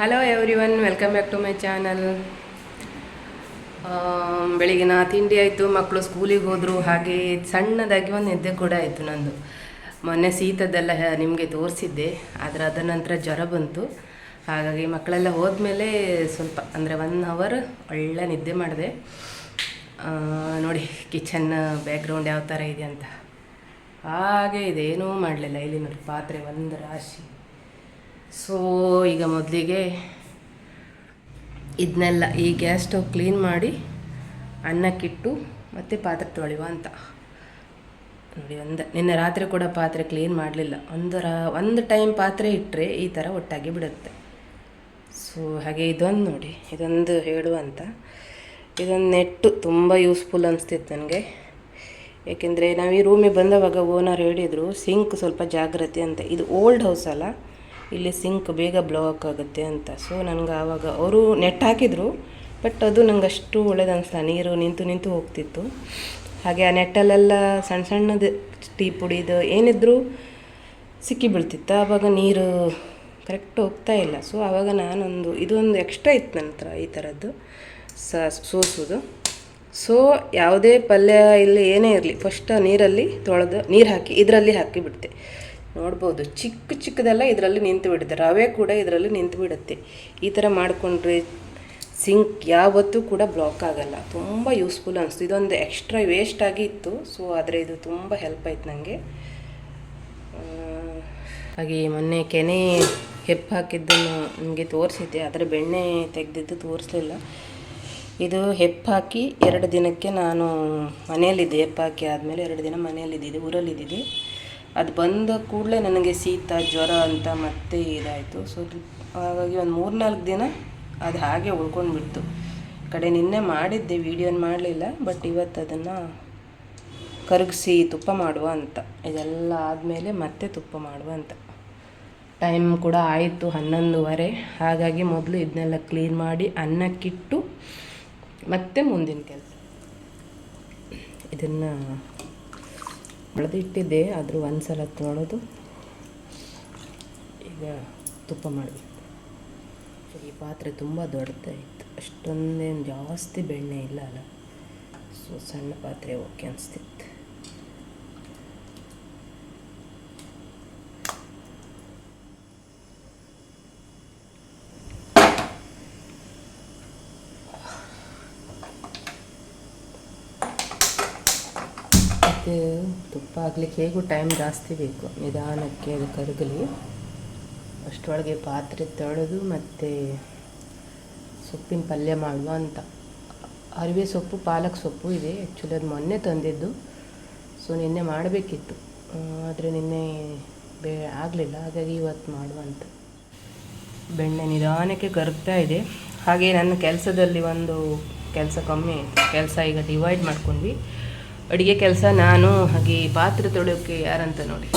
Hello everyone welcome back to my channel ಬೆಳಿಗ್ಗಿನ ತಿಂಡಿ ಆಯಿತು ಮಕ್ಕಳು ಸ್ಕೂಲಿಗೆ ಹೋದರು, ಹಾಗೆ ಸಣ್ಣದಾಗಿ ಒಂದು ನಿದ್ದೆ ಕೂಡ ಆಯಿತು ನಂದು. ಮೊನ್ನೆ ಶೀತದ್ದೆಲ್ಲ ನಿಮಗೆ ತೋರಿಸಿದ್ದೆ, ಆದರೆ ಅದರ ನಂತರ ಜ್ವರ ಬಂತು. ಹಾಗಾಗಿ ಮಕ್ಕಳೆಲ್ಲ ಹೋದ್ಮೇಲೆ ಸ್ವಲ್ಪ, ಅಂದರೆ ಒನ್ ಅವರ್ ಒಳ್ಳೆ ನಿದ್ದೆ ಮಾಡಿದೆ. ನೋಡಿ ಕಿಚನ್ ಬ್ಯಾಕ್ಗ್ರೌಂಡ್ ಯಾವ ಥರ ಇದೆ ಅಂತ. ಹಾಗೆ ಇದೆ, ಏನೂ ಮಾಡಲಿಲ್ಲ ಇಲ್ಲಿ ನೋಡಿ ಪಾತ್ರೆ ಒಂದು ರಾಶಿ. ಸೊ ಈಗ ಮೊದಲಿಗೆ ಇದನ್ನೆಲ್ಲ ಈ ಗ್ಯಾಸ್ ಸ್ಟವ್ ಕ್ಲೀನ್ ಮಾಡಿ ಅನ್ನಕ್ಕಿಟ್ಟು ಮತ್ತೆ ಪಾತ್ರೆ ತೊಳೆಯುವ ಅಂತ. ನೋಡಿ, ಒಂದು ನಿನ್ನೆ ರಾತ್ರಿ ಕೂಡ ಪಾತ್ರೆ ಕ್ಲೀನ್ ಮಾಡಲಿಲ್ಲ. ಒಂದು ರಾ ಒಂದು ಟೈಮ್ ಪಾತ್ರೆ ಇಟ್ಟರೆ ಈ ಥರ ಒಟ್ಟಾಗಿ ಬಿಡುತ್ತೆ. ಸೊ ಹಾಗೆ ಇದೊಂದು ನೋಡಿ, ಇದೊಂದು ಹೇಳುವಂತ ಇದೊಂದು ನೆಟ್ಟು ತುಂಬ ಯೂಸ್ಫುಲ್ ಅನಿಸ್ತಿತ್ತು ನನಗೆ. ಏಕೆಂದರೆ ನಾವು ಈ ರೂಮಿಗೆ ಬಂದವಾಗ ಓನರ್ ಹೇಳಿದರು ಸಿಂಕ್ ಸ್ವಲ್ಪ ಜಾಗ್ರತೆ ಅಂತ. ಇದು ಓಲ್ಡ್ ಹೌಸ್ ಅಲ್ಲ. ಇಲ್ಲಿ ಸಿಂಕ್ ಬೇಗ ಬ್ಲಾಕ್ ಆಗುತ್ತೆ ಅಂತ. ಸೊ ನನಗೆ ಆವಾಗ ಅವರು ನೆಟ್ ಹಾಕಿದರು, ಬಟ್ ಅದು ನಂಗೆ ಅಷ್ಟು ಒಳ್ಳೇದು ನೀರು ನಿಂತು ನಿಂತು ಹೋಗ್ತಿತ್ತು. ಹಾಗೆ ಆ ನೆಟ್ಟಲ್ಲೆಲ್ಲ ಸಣ್ಣ ಸಣ್ಣದು ಟೀ ಪುಡಿದು ಏನಿದ್ದರೂ ಸಿಕ್ಕಿ ಬೀಳ್ತಿತ್ತು ಆವಾಗ ನೀರು ಕರೆಕ್ಟ್ ಹೋಗ್ತಾ ಇಲ್ಲ. ಸೊ ಆವಾಗ ನಾನೊಂದು, ಇದೊಂದು ಎಕ್ಸ್ಟ್ರಾ ಇತ್ತು ನನ್ನ ಹತ್ರ ಈ ಥರದ್ದು ಸ, ಸೋಸೋದು. ಸೊ ಯಾವುದೇ ಪಲ್ಯ ಇಲ್ಲಿ ಏನೇ ಇರಲಿ ಫಸ್ಟ್ ನೀರಲ್ಲಿ ತೊಳೆದು ನೀರು ಹಾಕಿ, ಇದರಲ್ಲಿ ಹಾಕಿ ಬಿಡ್ತೆ. ನೋಡ್ಬೋದು. ಚಿಕ್ಕ ಚಿಕ್ಕದೆಲ್ಲ ಇದರಲ್ಲಿ ನಿಂತು ಬಿಡುತ್ತೆ. ರವೆ ಕೂಡ ಇದರಲ್ಲಿ ನಿಂತು ಬಿಡುತ್ತೆ. ಈ ಥರ ಮಾಡಿಕೊಂಡ್ರೆ ಸಿಂಕ್ ಯಾವತ್ತೂ ಕೂಡ ಬ್ಲಾಕ್ ಆಗಲ್ಲ. ತುಂಬ ಯೂಸ್ಫುಲ್ ಅನಿಸ್ತು. ಇದೊಂದು ಎಕ್ಸ್ಟ್ರಾ ವೇಸ್ಟ್ ಆಗಿ ಇತ್ತು. ಸೊ, ಆದರೆ ಇದು ತುಂಬ ಹೆಲ್ಪ್ ಆಯ್ತು ನನಗೆ ಹಾಗೆ ಮೊನ್ನೆ ಕೆನೆ ಹೆಪ್ಪು ಹಾಕಿದ್ದನ್ನು ನಿಮಗೆ ತೋರಿಸಿದ್ದೆ. ಆದರೆ ಬೆಣ್ಣೆ ತೆಗೆದಿದ್ದು ತೋರಿಸಲಿಲ್ಲ. ಇದು ಹೆಪ್ಪು ಹಾಕಿ ಎರಡು ದಿನಕ್ಕೆ ನಾನು ಮನೆಯಲ್ಲಿದ್ದೆ. ಹೆಪ್ಪು ಹಾಕಿ ಆದಮೇಲೆ ಎರಡು ದಿನ ಮನೆಯಲ್ಲಿದ್ದಿದ್ದೆ ಊರಲ್ಲಿದ್ದಿದ್ದೆ. ಅದು ಬಂದ ಕೂಡಲೇ ನನಗೆ ಶೀತ, ಜ್ವರ ಅಂತ ಮತ್ತೆ ಇದಾಯಿತು. ಸೊ ಹಾಗಾಗಿ ಒಂದು ಮೂರ್ನಾಲ್ಕು ದಿನ ಅದು ಹಾಗೆ ಉಳ್ಕೊಂಡು ಬಿಡ್ತು ಕಡೆ ನಿನ್ನೆ ಮಾಡಿದ್ದೆ ವೀಡಿಯೋನ ಮಾಡಲಿಲ್ಲ ಬಟ್ ಇವತ್ತು ಅದನ್ನು ಕರಗಿಸಿ ತುಪ್ಪ ಮಾಡುವ ಅಂತ. ಇದೆಲ್ಲ ಆದಮೇಲೆ ಮತ್ತೆ ತುಪ್ಪ ಮಾಡುವ ಅಂತ. ಟೈಮ್ ಕೂಡ ಆಯಿತು ಹನ್ನೊಂದುವರೆ. ಹಾಗಾಗಿ ಮೊದಲು ಇದನ್ನೆಲ್ಲ ಕ್ಲೀನ್ ಮಾಡಿ ಅನ್ನಕ್ಕಿಟ್ಟು ಮತ್ತೆ ಮುಂದಿನ ಕೆಲಸ. ಇದನ್ನು ಬೆಳೆದಿಟ್ಟಿದ್ದೆ, ಆದರೂ ಒಂದು ಸಲ ತೊಳೆದು ಈಗ ತುಪ್ಪ ಮಾಡಬೇಕು. ಈ ಪಾತ್ರೆ ತುಂಬ ದೊಡ್ಡದಾಯಿತು ಅಷ್ಟೊಂದೇನು ಜಾಸ್ತಿ ಬೆಣ್ಣೆ ಇಲ್ಲ ಅಲ್ಲ? ಸೊ, ಸಣ್ಣ ಪಾತ್ರೆ ಓಕೆ ಅನಿಸ್ತಿತ್ತು. ಮತ್ತು ತುಪ್ಪ ಆಗಲಿಕ್ಕೆ ಹೇಗೂ ಟೈಮ್ ಜಾಸ್ತಿ ಬೇಕು. ನಿಧಾನಕ್ಕೆ ಅದು ಕರಗಲಿ. ಅಷ್ಟರೊಳಗೆ ಪಾತ್ರೆ ತೊಳೆದು ಮತ್ತು ಸೊಪ್ಪಿನ ಪಲ್ಯ ಮಾಡುವ ಅಂತ. ಅರಿವೆ ಸೊಪ್ಪು, ಪಾಲಕ್ ಸೊಪ್ಪು ಇದೆ. ಆ್ಯಕ್ಚುಲಿ ಅದು ಮೊನ್ನೆ ತಂದಿದ್ದು. ಸೊ ನಿನ್ನೆ ಮಾಡಬೇಕಿತ್ತು. ಆದರೆ ನಿನ್ನೆ ಬೇ, ಆಗಲಿಲ್ಲ. ಹಾಗಾಗಿ ಇವತ್ತು ಮಾಡುವ ಅಂತ. ಬೆಣ್ಣೆ ನಿಧಾನಕ್ಕೆ ಕರಗ್ತಾ ಇದೆ. ಹಾಗೆ ನನ್ನ ಕೆಲಸದಲ್ಲಿ ಒಂದು ಕೆಲಸ ಕಮ್ಮಿ, ಕೆಲಸ ಈಗ ಡಿವೈಡ್ ಮಾಡ್ಕೊಂಡ್ವಿ. ಅಡುಗೆ ಕೆಲಸ ನಾನು, ಹಾಗೆ ಪಾತ್ರೆ ತೊಳೆಯೋಕ್ಕೆ ಯಾರಂತ ನೋಡಿ.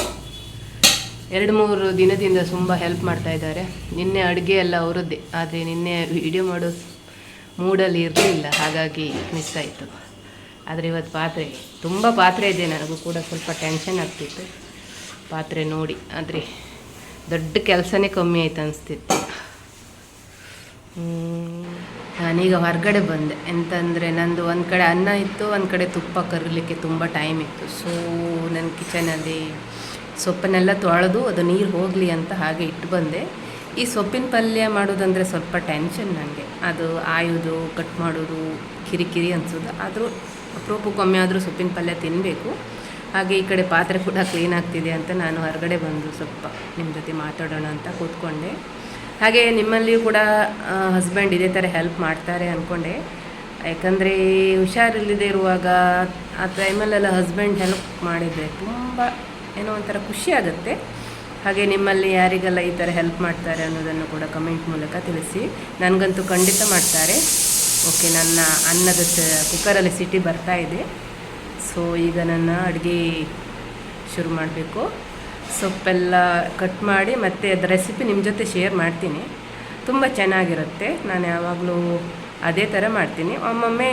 ಎರಡು ಮೂರು ದಿನದಿಂದ ತುಂಬ ಹೆಲ್ಪ್ ಮಾಡ್ತಾ ಇದ್ದಾರೆ. ನಿನ್ನೆ ಅಡುಗೆ ಎಲ್ಲ ಅವರದ್ದೇ, ಆದರೆ ನಿನ್ನೆ ವಿಡಿಯೋ ಮಾಡೋ ಮೂಡಲ್ಲಿ ಇರಲಿಲ್ಲ, ಹಾಗಾಗಿ ಮಿಸ್ ಆಯಿತು. ಆದರೆ ಇವತ್ತು ಪಾತ್ರೆ, ತುಂಬ ಪಾತ್ರೆ ಇದೆ, ನನಗೂ ಕೂಡ ಸ್ವಲ್ಪ ಟೆನ್ಷನ್ ಆಗ್ತಿತ್ತು. ಪಾತ್ರೆ ನೋಡಿ, ಆದರೆ ದೊಡ್ಡ ಕೆಲಸನೇ ಕಮ್ಮಿ ಆಯ್ತು ಅನಿಸ್ತಿತ್ತು. ನಾನೀಗ ಹೊರಗಡೆ ಬಂದೆ. ಎಂತಂದರೆ ನಂದು ಒಂದು ಕಡೆ ಅನ್ನ ಇತ್ತು, ಒಂದು ಕಡೆ ತುಪ್ಪ ಕರಲಿಕ್ಕೆ ತುಂಬ ಟೈಮ್ ಇತ್ತು. ಸೊ ನನ್ನ ಕಿಚನಲ್ಲಿ ಸೊಪ್ಪನ್ನೆಲ್ಲ ತೊಳೆದು ಅದು ನೀರು ಹೋಗಲಿ ಅಂತ ಹಾಗೆ ಇಟ್ಟು ಬಂದೆ. ಈ ಸೊಪ್ಪಿನ ಪಲ್ಯ ಮಾಡೋದಂದರೆ ಸ್ವಲ್ಪ ಟೆನ್ಷನ್ ನನಗೆ ಅದು ಆಯೋದು ಕಟ್ ಮಾಡೋದು, ಕಿರಿಕಿರಿ ಅನಿಸೋದು. ಆದರೂ ಅಪರೂಪಕ್ಕೊಮ್ಮೆ ಆದರೂ ಸೊಪ್ಪಿನ ಪಲ್ಯ ತಿನ್ನಬೇಕು ಹಾಗೆ ಈ ಕಡೆ ಪಾತ್ರೆ ಕೂಡ ಕ್ಲೀನ್ ಆಗ್ತಿದೆ ಅಂತ ನಾನು ಹೊರಗಡೆ ಬಂದು ಸ್ವಲ್ಪ ನಿಮ್ಮ ಜೊತೆ ಮಾತಾಡೋಣ ಅಂತ ಕೂತ್ಕೊಂಡೆ. ಹಾಗೆ ನಿಮ್ಮಲ್ಲಿಯೂ ಕೂಡ ಹಸ್ಬೆಂಡ್ ಇದೇ ಥರ ಹೆಲ್ಪ್ ಮಾಡ್ತಾರೆ ಅಂದ್ಕೊಂಡೆ ಯಾಕಂದರೆ ಹುಷಾರಿಲ್ಲದೆ ಇರುವಾಗ ಆ ಟೈಮಲ್ಲೆಲ್ಲ ಹಸ್ಬೆಂಡ್ ಹೆಲ್ಪ್ ಮಾಡಿದರೆ ತುಂಬ ಏನೋ ಒಂಥರ ಖುಷಿ ಆಗುತ್ತೆ. ಹಾಗೆ ನಿಮ್ಮಲ್ಲಿ ಯಾರಿಗೆಲ್ಲ ಈ ಥರ ಹೆಲ್ಪ್ ಮಾಡ್ತಾರೆ ಅನ್ನೋದನ್ನು ಕೂಡ ಕಮೆಂಟ್ ಮೂಲಕ ತಿಳಿಸಿ. ನನಗಂತೂ ಖಂಡಿತ ಮಾಡ್ತಾರೆ. ಓಕೆ ನನ್ನ ಅನ್ನದ ಕುಕ್ಕರಲ್ಲಿ ಸಿಟಿ ಬರ್ತಾ ಇದೆ. ಸೊ ಈಗ ನನ್ನ ಅಡುಗೆ ಶುರು ಮಾಡಬೇಕು. ಸೊಪ್ಪೆಲ್ಲ ಕಟ್ ಮಾಡಿ ಮತ್ತು ಅದು ರೆಸಿಪಿ ನಿಮ್ಮ ಜೊತೆ ಶೇರ್ ಮಾಡ್ತೀನಿ. ತುಂಬ ಚೆನ್ನಾಗಿರುತ್ತೆ. ನಾನು ಯಾವಾಗಲೂ ಅದೇ ಥರ ಮಾಡ್ತೀನಿ. ಒಮ್ಮೊಮ್ಮೆ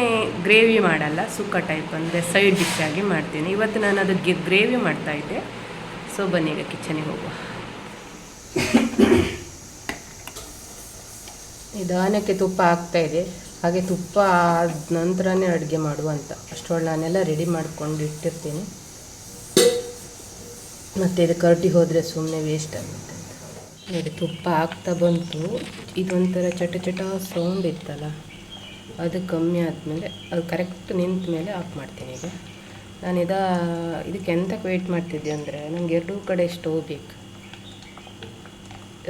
ಗ್ರೇವಿ ಮಾಡಲ್ಲ, ಸುಕ್ಕ ಟೈಪ್ ಅಂದರೆ ಸೈಡ್ ಡಿಶ್ ಆಗಿ ಮಾಡ್ತೀನಿ. ಇವತ್ತು ನಾನು ಅದು ಗ್ರೇವಿ ಮಾಡ್ತಾಯಿದ್ದೆ ಸೊ ಬನ್ನಿ ಈಗ ಕಿಚನಿಗೆ ಹೋಗುವ. ನಿಧಾನಕ್ಕೆ ತುಪ್ಪ ಆಗ್ತಾ ಇದೆ ಹಾಗೆ ತುಪ್ಪ ಆದ ನಂತರನೇ ಅಡುಗೆ ಮಾಡುವಂತ ಅಷ್ಟರೊಳಗೆ ನಾನೆಲ್ಲ ರೆಡಿ ಮಾಡ್ಕೊಂಡು ಇಟ್ಟಿರ್ತೀನಿ. ಮತ್ತು ಇದು ಕರಟಿ ಹೋದರೆ ಸುಮ್ಮನೆ ವೇಸ್ಟ್ ಆಗುತ್ತೆ. ನೋಡಿ, ತುಪ್ಪ ಆಗ್ತಾ ಬಂತು. ಇದೊಂಥರ ಚಟ ಚಟ ಸೌಂಡ್ ಇತ್ತಲ್ಲ, ಅದು ಕಮ್ಮಿ ಆದಮೇಲೆ, ಅದು ಕರೆಕ್ಟ್ ನಿಂತ ಮೇಲೆ ಆಫ್ ಮಾಡ್ತೀನಿ ಈಗ. ನಾನು ಇದ, ಇದಕ್ಕೆ ಎಂತಕ್ಕೆ ವೆಯ್ಟ್ ಮಾಡ್ತಿದ್ದೆ ಅಂದರೆ ನನಗೆ ಎರಡೂ ಕಡೆ ಸ್ಟೋವ್ ಬೇಕು.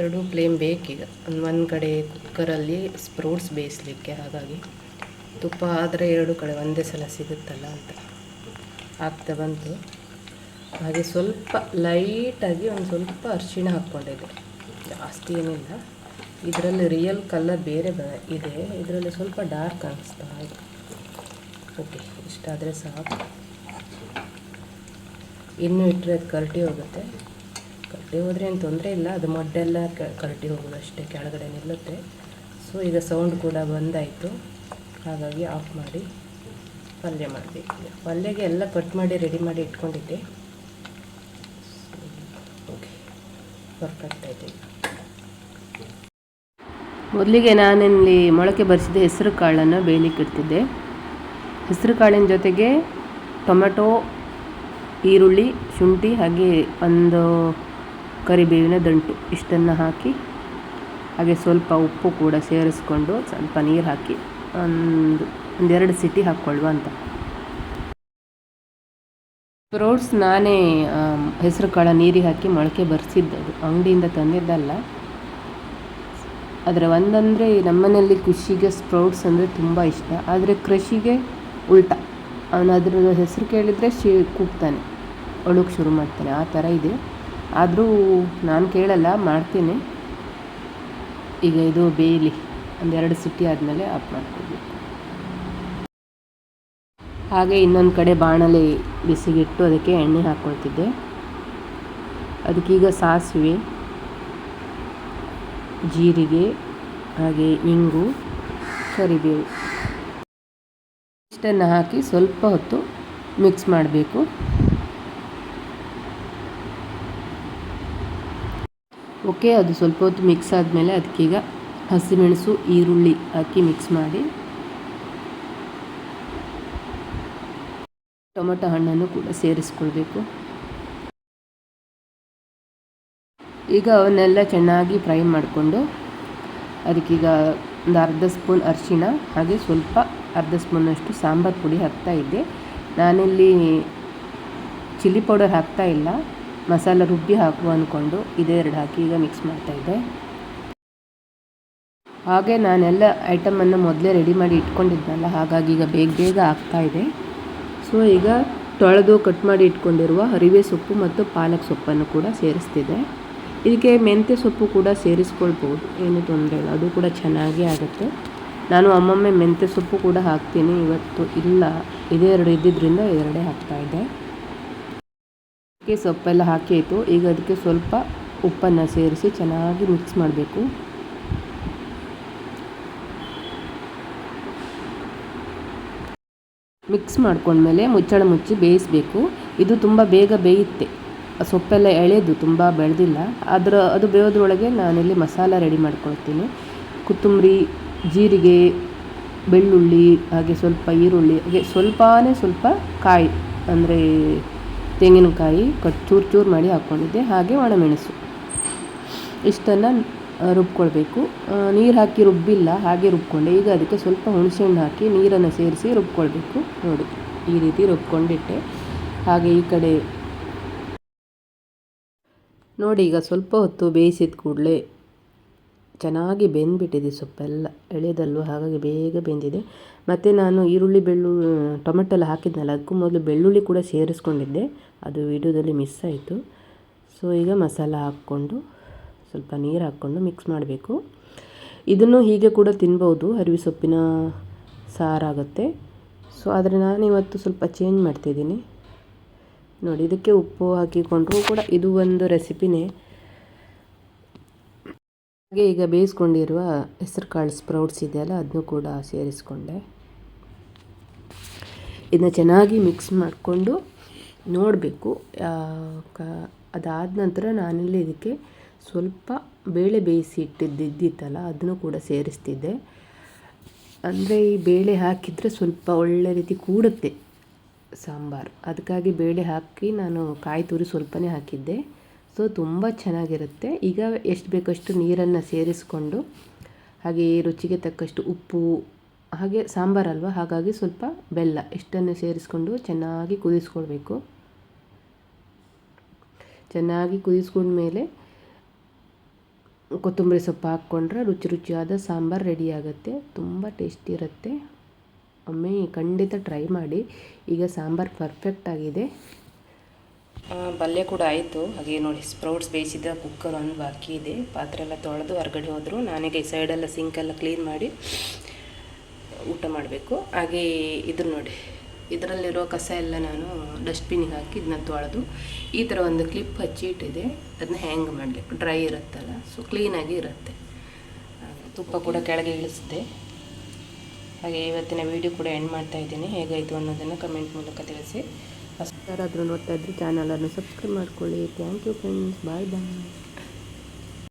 ಎರಡೂ ಫ್ಲೇಮ್ ಬೇಕೀಗ. ಒಂದು ಒಂದು ಕಡೆ ಕುಕ್ಕರಲ್ಲಿ ಸ್ಪ್ರೂಟ್ಸ್ ಬೇಯಿಸ್ಲಿಕ್ಕೆ, ಹಾಗಾಗಿ ತುಪ್ಪ ಆದರೆ ಎರಡು ಕಡೆ ಒಂದೇ ಸಲ ಸಿಗುತ್ತಲ್ಲ ಅಂತ ಆಗ್ತಾ ಬಂತು. ಹಾಗೆ ಸ್ವಲ್ಪ ಲೈಟಾಗಿ ಒಂದು ಸ್ವಲ್ಪ ಅರಿಶಿಣ ಹಾಕ್ಕೊಂಡಿದ್ದೆ. ಜಾಸ್ತಿ ಏನಿಲ್ಲ. ಇದರಲ್ಲಿ ರಿಯಲ್ ಕಲರ್ ಬೇರೆ ಬ ಇದೆ. ಇದರಲ್ಲಿ ಸ್ವಲ್ಪ ಡಾರ್ಕ್ ಅನಿಸ್ತಾ ಇದೆ. ಓಕೆ ಇಷ್ಟಾದರೆ ಸಾಕು. ಇನ್ನೂ ಇಟ್ಟರೆ ಅದು ಕರಟಿ ಹೋಗುತ್ತೆ. ಕರಟಿ ಹೋದರೆ ಏನು ತೊಂದರೆ ಇಲ್ಲ. ಅದು ಮಡ್ಡೆಲ್ಲ ಕರಟಿ ಹೋಗೋದು ಅಷ್ಟೇ, ಕೆಳಗಡೆ ನಿಲ್ಲುತ್ತೆ. ಸೊ ಈಗ ಸೌಂಡ್ ಕೂಡ ಬಂದಾಯಿತು. ಹಾಗಾಗಿ ಆಫ್ ಮಾಡಿ ಪಲ್ಯ ಮಾಡಬೇಕು. ಪಲ್ಯಗೆ ಎಲ್ಲ ಕಟ್ ಮಾಡಿ ರೆಡಿ ಮಾಡಿ ಇಟ್ಕೊಂಡಿದ್ದೆ ಓಕೆ ಆಯ್ತು ಈಗ ಮೊದಲಿಗೆ ನಾನಿಲ್ಲಿ ಮೊಳಕೆ ಬರಿಸಿದ ಹೆಸರು ಕಾಳನ್ನು ಬೇಯಲಿಕ್ಕೆ ಇಡ್ತಿದ್ದೆ ಹೆಸರು ಕಾಳಿನ ಜೊತೆಗೆ ಟೊಮೆಟೊ, ಈರುಳ್ಳಿ, ಶುಂಠಿ, ಹಾಗೆ ಒಂದು ಕರಿಬೇವಿನ ದಂಟು ಇಷ್ಟನ್ನು ಹಾಕಿ, ಹಾಗೆ ಸ್ವಲ್ಪ ಉಪ್ಪು ಕೂಡ ಸೇರಿಸ್ಕೊಂಡು ಸ್ವಲ್ಪ ನೀರು ಹಾಕಿ ಒಂದು, ಒಂದೆರಡು ಸಿಟಿ ಹಾಕ್ಕೊಳ್ಳುವ ಅಂತ. ಸ್ಪ್ರೌಟ್ಸ್ ನಾನೇ ಹೆಸರು ಕಾಳ ನೀರಿಗೆ ಹಾಕಿ ಮೊಳಕೆ ಬರೆಸಿದ್ದದು. ಅಂಗಡಿಯಿಂದ ತಂದಿದ್ದಲ್ಲ. ಆದರೆ ಒಂದಂದರೆ ನಮ್ಮನೆಯಲ್ಲಿ ಕೃಷಿಗೆ ಸ್ಪ್ರೌಟ್ಸ್ ಅಂದರೆ ತುಂಬ ಇಷ್ಟ. ಆದರೆ ಕೃಷಿಗೆ ಉಲ್ಟಾ. ಅವನು ಅದ್ರ ಹೆಸರು ಕೇಳಿದರೆ ಶಿ, ಕೂಗ್ತಾನೆ. ಒಳಗೆ ಶುರು ಮಾಡ್ತಾನೆ. ಆ ಥರ ಇದೆ. ಆದರೂ ನಾನು ಕೇಳಲ್ಲ, ಮಾಡ್ತೀನಿ. ಈಗ ಇದು ಬೇಯಲಿ ಒಂದೆರಡು ಸಿಟಿ ಆದಮೇಲೆ ಆಫ್ ಮಾಡ್ಕೊಳ್ಬೇಕು ಹಾಗೆ ಇನ್ನೊಂದು ಕಡೆ ಬಾಣಲೆ ಬಿಸಿಗಿಟ್ಟು ಅದಕ್ಕೆ ಎಣ್ಣೆ ಹಾಕ್ಕೊಳ್ತಿದ್ದೆ ಅದಕ್ಕೀಗ ಸಾಸಿವೆ, ಜೀರಿಗೆ, ಹಾಗೆ ಇಂಗು, ಕರಿಬೇವು. ಇಷ್ಟನ್ನು ಹಾಕಿ ಸ್ವಲ್ಪ ಹೊತ್ತು ಮಿಕ್ಸ್ ಮಾಡಬೇಕು. ಓಕೆ, ಅದು ಸ್ವಲ್ಪ ಹೊತ್ತು ಮಿಕ್ಸ್ ಆದಮೇಲೆ ಅದಕ್ಕೀಗ ಹಸಿಮೆಣಸು, ಈರುಳ್ಳಿ ಹಾಕಿ ಮಿಕ್ಸ್ ಮಾಡಿ. ಟೊಮೊಟೊ ಹಣ್ಣನ್ನು ಕೂಡ ಸೇರಿಸ್ಕೊಳ್ಬೇಕು. ಈಗ ಅವನ್ನೆಲ್ಲ ಚೆನ್ನಾಗಿ ಫ್ರೈ ಮಾಡಿಕೊಂಡು ಅದಕ್ಕೀಗ ಒಂದು ಅರ್ಧ ಸ್ಪೂನ್ ಅರಿಶಿಣ ಹಾಗೆ ಸ್ವಲ್ಪ ಅರ್ಧ ಸ್ಪೂನಷ್ಟು ಸಾಂಬಾರು ಪುಡಿ ಹಾಕ್ತಾ ಇದ್ದೆ. ನಾನಿಲ್ಲಿ ಚಿಲ್ಲಿ ಪೌಡರ್ ಹಾಕ್ತಾ ಇಲ್ಲ. ಮಸಾಲ ರುಬ್ಬಿ ಹಾಕುವ ಅಂದ್ಕೊಂಡು ಇದೆರಡು ಹಾಕಿ ಈಗ ಮಿಕ್ಸ್ ಮಾಡ್ತಾ ಇದ್ದೆ. ಹಾಗೆ ನಾನೆಲ್ಲ ಐಟಮನ್ನು ಮೊದಲೇ ರೆಡಿ ಮಾಡಿ ಇಟ್ಕೊಂಡಿದ್ದೆನಲ್ಲ ಹಾಗಾಗಿ ಈಗ ಬೇಗ ಬೇಗ ಆಗ್ತಾ ಇದೆ. ಸೊ, ಈಗ ತೊಳೆದು ಕಟ್ ಮಾಡಿ ಇಟ್ಕೊಂಡಿರುವ ಹರಿವೆ ಸೊಪ್ಪು ಮತ್ತು ಪಾಲಕ್ ಸೊಪ್ಪನ್ನು ಕೂಡ ಸೇರಿಸ್ತಿದೆ. ಇದಕ್ಕೆ ಮೆಂತ್ಯ ಸೊಪ್ಪು ಕೂಡ ಸೇರಿಸ್ಕೊಳ್ಬೋದು. ಏನು ತೊಂದರೆ ಇಲ್ಲ. ಅದು ಕೂಡ ಚೆನ್ನಾಗೇ ಆಗುತ್ತೆ. ನಾನು ಒಮ್ಮೊಮ್ಮೆ ಮೆಂತ್ಯ ಸೊಪ್ಪು ಕೂಡ ಹಾಕ್ತೀನಿ. ಇವತ್ತು ಇಲ್ಲ. ಇದೇ ಎರಡು ಇದ್ದಿದ್ದರಿಂದ ಎರಡೇ ಹಾಕ್ತಾ ಇದ್ದೆ. ಸೊಪ್ಪೆಲ್ಲ ಹಾಕಿ ಆಯಿತು. ಈಗ ಅದಕ್ಕೆ ಸ್ವಲ್ಪ ಉಪ್ಪನ್ನು ಸೇರಿಸಿ ಚೆನ್ನಾಗಿ ಮಿಕ್ಸ್ ಮಾಡಬೇಕು. ಮಿಕ್ಸ್ ಮಾಡ್ಕೊಂಡ್ಮೇಲೆ ಮುಚ್ಚಳ ಮುಚ್ಚಿ ಬೇಯಿಸಬೇಕು. ಇದು ತುಂಬ ಬೇಗ ಬೇಯುತ್ತೆ. ಸೊಪ್ಪೆಲ್ಲ ಎಳೆದು ತುಂಬ ಬೆಳೆದಿಲ್ಲ. ಅದರ, ಅದು ಬೇಯೋದ್ರೊಳಗೆ ನಾನಿಲ್ಲಿ ಮಸಾಲ ರೆಡಿ ಮಾಡ್ಕೊಳ್ತೀನಿ. ಕೊತ್ತಂಬರಿ, ಜೀರಿಗೆ, ಬೆಳ್ಳುಳ್ಳಿ, ಹಾಗೆ ಸ್ವಲ್ಪ ಈರುಳ್ಳಿ, ಹಾಗೆ ಸ್ವಲ್ಪನೇ ಸ್ವಲ್ಪ ಕಾಯಿ, ಅಂದರೆ ತೆಂಗಿನಕಾಯಿ ಕಟ್ ಚೂರು ಚೂರು ಮಾಡಿ ಹಾಕ್ಕೊಂಡಿದ್ದೆ ಹಾಗೆ ಒಣಮೆಣಸು. ಇಷ್ಟನ್ನು ರುಬ್ಕೊಳ್ಬೇಕು. ನೀರು ಹಾಕಿ ರುಬ್ಬಿಲ್ಲ, ಹಾಗೆ ರುಬ್ಕೊಂಡೆ. ಈಗ ಅದಕ್ಕೆ ಸ್ವಲ್ಪ ಹುಣಸೆಹಣ್ಣು ಹಾಕಿ ನೀರನ್ನು ಸೇರಿಸಿ ರುಬ್ಕೊಳ್ಬೇಕು. ನೋಡಿ, ಈ ರೀತಿ ರುಬ್ಕೊಂಡಿಟ್ಟೆ. ಹಾಗೆ ಈ ಕಡೆ ನೋಡಿ, ಈಗ ಸ್ವಲ್ಪ ಹೊತ್ತು ಬೇಯಿಸಿದ ಕೂಡಲೇ ಚೆನ್ನಾಗಿ ಬೆಂದ್ಬಿಟ್ಟಿದೆ ಸೊಪ್ಪೆಲ್ಲ. ಎಳೆದಲ್ವ ಹಾಗಾಗಿ ಬೇಗ ಬೆಂದಿದೆ. ಮತ್ತು ನಾನು ಈರುಳ್ಳಿ, ಬೆಳ್ಳು ಟೊಮೆಟೊ ಎಲ್ಲ ಹಾಕಿದ್ನಲ್ಲ, ಅದಕ್ಕೂ ಮೊದಲು ಬೆಳ್ಳುಳ್ಳಿ ಕೂಡ ಸೇರಿಸ್ಕೊಂಡಿದ್ದೆ. ಅದು ವಿಡಿಯೋದಲ್ಲಿ ಮಿಸ್ ಆಯಿತು. ಸೊ, ಈಗ ಮಸಾಲ ಹಾಕ್ಕೊಂಡು ಸ್ವಲ್ಪ ನೀರು ಹಾಕ್ಕೊಂಡು ಮಿಕ್ಸ್ ಮಾಡಬೇಕು. ಇದನ್ನು ಹೀಗೆ ಕೂಡ ತಿನ್ಬೋದು ಹರಿವಿ ಸೊಪ್ಪಿನ ಸಾರಾಗುತ್ತೆ ಸೊ ಆದರೆ ನಾನಿವತ್ತು ಸ್ವಲ್ಪ ಚೇಂಜ್ ಮಾಡ್ತಿದ್ದೀನಿ. ನೋಡಿ, ಇದಕ್ಕೆ ಉಪ್ಪು ಹಾಕಿಕೊಂಡ್ರೂ ಕೂಡ ಇದು ಒಂದು ರೆಸಿಪಿನೇ. ಹಾಗೆ ಈಗ ಬೇಯಿಸ್ಕೊಂಡಿರುವ ಹೆಸರು ಕಾಳು ಸ್ಪ್ರೌಟ್ಸ್ ಇದೆಯಲ್ಲ ಅದನ್ನು ಕೂಡ ಸೇರಿಸ್ಕೊಂಡೆ. ಇದನ್ನ ಚೆನ್ನಾಗಿ ಮಿಕ್ಸ್ ಮಾಡಿಕೊಂಡು ನೋಡಬೇಕು. ಅದಾದ ನಂತರ ನಾನಿಲ್ಲಿ ಇದಕ್ಕೆ ಸ್ವಲ್ಪ ಬೇಳೆ ಬೇಯಿಸಿ ಇಟ್ಟಿದ್ದಿದ್ದಿತ್ತಲ್ಲ ಅದನ್ನು ಕೂಡ ಸೇರಿಸ್ತಿದ್ದೆ. ಅಂದರೆ ಈ ಬೇಳೆ ಹಾಕಿದರೆ ಸ್ವಲ್ಪ ಒಳ್ಳೆ ರೀತಿ ಕೂಡುತ್ತೆ ಸಾಂಬಾರು. ಅದಕ್ಕಾಗಿ ಬೇಳೆ ಹಾಕಿ ನಾನು ಕಾಯಿ ತುರಿ ಸ್ವಲ್ಪನೇ ಹಾಕಿದ್ದೆ. ಸೊ ತುಂಬ ಚೆನ್ನಾಗಿರುತ್ತೆ. ಈಗ ಎಷ್ಟು ಬೇಕಷ್ಟು ನೀರನ್ನು ಸೇರಿಸ್ಕೊಂಡು, ಹಾಗೆ ರುಚಿಗೆ ತಕ್ಕಷ್ಟು ಉಪ್ಪು, ಹಾಗೆ ಸಾಂಬಾರಲ್ವ? ಹಾಗಾಗಿ ಸ್ವಲ್ಪ ಬೆಲ್ಲ ಇಷ್ಟನ್ನು ಸೇರಿಸ್ಕೊಂಡು ಚೆನ್ನಾಗಿ ಕುದಿಸ್ಕೊಳ್ಬೇಕು. ಚೆನ್ನಾಗಿ ಕುದಿಸ್ಕೊಂಡ್ಮೇಲೆ ಕೊತ್ತಂಬರಿ ಸೊಪ್ಪು ಹಾಕ್ಕೊಂಡ್ರೆ ರುಚಿ ರುಚಿಯಾದ ಸಾಂಬಾರು ರೆಡಿ ಆಗುತ್ತೆ. ತುಂಬ ಟೇಸ್ಟಿ ಇರುತ್ತೆ. ಒಮ್ಮೆ ಖಂಡಿತ ಟ್ರೈ ಮಾಡಿ. ಈಗ ಸಾಂಬಾರು ಪರ್ಫೆಕ್ಟ್ ಆಗಿದೆ. ಪಲ್ಯ ಕೂಡ ಆಯಿತು. ಹಾಗೆ ನೋಡಿ ಸ್ಪ್ರೌಟ್ಸ್ ಬೇಯಿಸಿದ ಕುಕ್ಕರ್ ಒಂದು ಬಾಕಿ ಇದೆ. ಪಾತ್ರೆ ಎಲ್ಲ ತೊಳೆದು ಹೊರಗಡೆ ಹೋದರು. ನಾನೀಗ ಈ ಸೈಡೆಲ್ಲ ಸಿಂಕೆಲ್ಲ ಕ್ಲೀನ್ ಮಾಡಿ ಊಟ ಮಾಡಬೇಕು. ಹಾಗೆ ಇದ್ರ ನೋಡಿ. ಇದರಲ್ಲಿರೋ ಕಸ ಎಲ್ಲ ನಾನು ಡಸ್ಟ್ಬಿನ್ನಿಗೆ ಹಾಕಿ ಇದನ್ನ ತೊಳೆದು ಈ ಥರ ಒಂದು ಕ್ಲಿಪ್ ಹಚ್ಚಿ ಇಟ್ಟಿದೆ. ಅದನ್ನ ಹ್ಯಾಂಗ್ ಮಾಡಲಿಕ್ಕೆ. ಡ್ರೈ ಇರುತ್ತಲ್ಲ ಸೊ ಕ್ಲೀನಾಗಿ ಇರುತ್ತೆ. ತುಪ್ಪ ಕೂಡ ಕೆಳಗೆ ಇಳಿಸಿದೆ. ಹಾಗೆ ಇವತ್ತಿನ ವೀಡಿಯೋ ಕೂಡ ಎಂಡ್ ಮಾಡ್ತಾ ಇದ್ದೀನಿ. ಹೇಗಾಯಿತು ಅನ್ನೋದನ್ನು ಕಮೆಂಟ್ ಮೂಲಕ ತಿಳಿಸಿ. ಯಾರಾದರೂ ನೋಡ್ತಾ ಇದ್ರೆ ಚಾನಲನ್ನು ಸಬ್ಸ್ಕ್ರೈಬ್ ಮಾಡ್ಕೊಳ್ಳಿ. Thank you friends bye bye